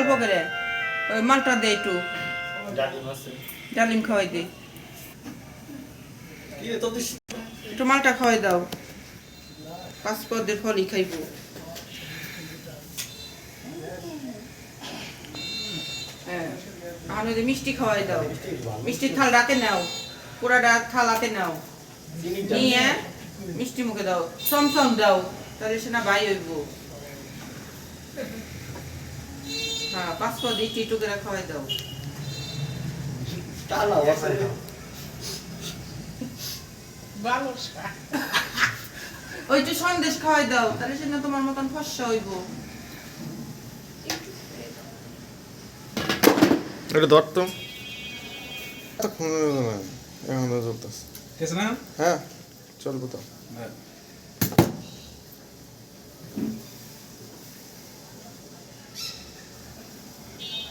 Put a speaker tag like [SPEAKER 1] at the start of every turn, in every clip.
[SPEAKER 1] অল্প করে। ওই মালটা দে একটু। ডালিম খাওয়াই দে। একটু মালটা খাওয়াই দাও। পাঁচ পদের ফলই খাইব। হ্যাঁ আর মিষ্টি খাওয়াই দাও। মিষ্টির থাল রাতে নাও। পুরাটা থালাতে নাও। নিয়ে মিষ্টি মুখে দাও। চমচম দাও। তাহলে সে না বাই হইব। হ্যাঁ পাঁচ ইটু করে খাওয়াই দাও। ওই যে সন্দেশ খাওয়াই দাও তাহলে সে না তোমার মতন ফর্সা হইব।
[SPEAKER 2] এটা ধরতো এখন চলতেছে। হ্যাঁ চলবো তো।
[SPEAKER 1] হুম নাও অনকি আর মোয়া খাওয়াই দে দে মোয়া খাওয়াই দে ইটি ইটু করে মুখে দাও একবার মুখে হ্যাঁ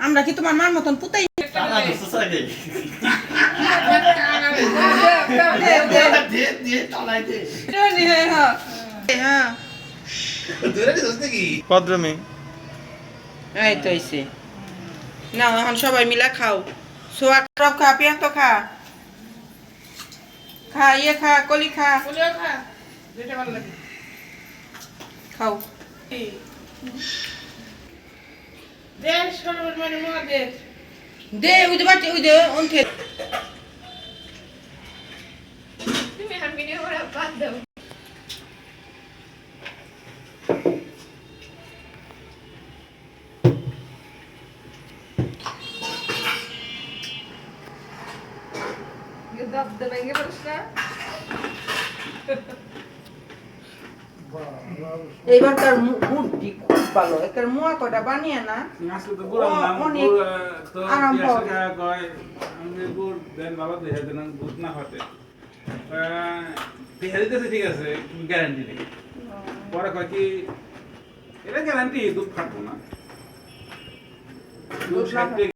[SPEAKER 1] আমরা কি তোমার মার মতন পুতাই? হ্যাঁ
[SPEAKER 2] পদ্রমে
[SPEAKER 1] এই তো এসে না এখন সবাই মিলা খাও। সোয়া সব খা পিয়াক তো খা। খা ইয়ে খা কলি খা। খাও। দে ওই যে বাচ্চা ওই যে অন্থে
[SPEAKER 3] তুমি আমি নিয়ে ওরা বাদ দাও দাব দেবে গে প্রশ্ন
[SPEAKER 1] এইবারকার মুডটি খুব ভালো একার মুয়া কটা বানিয়ে না Oh,
[SPEAKER 4] hate. দিহে দিতেছে ঠিক আছে গ্যারান্টি নেই পরে কয় কি এটা গ্যারান্টি দুধ ফাটবো না দুধ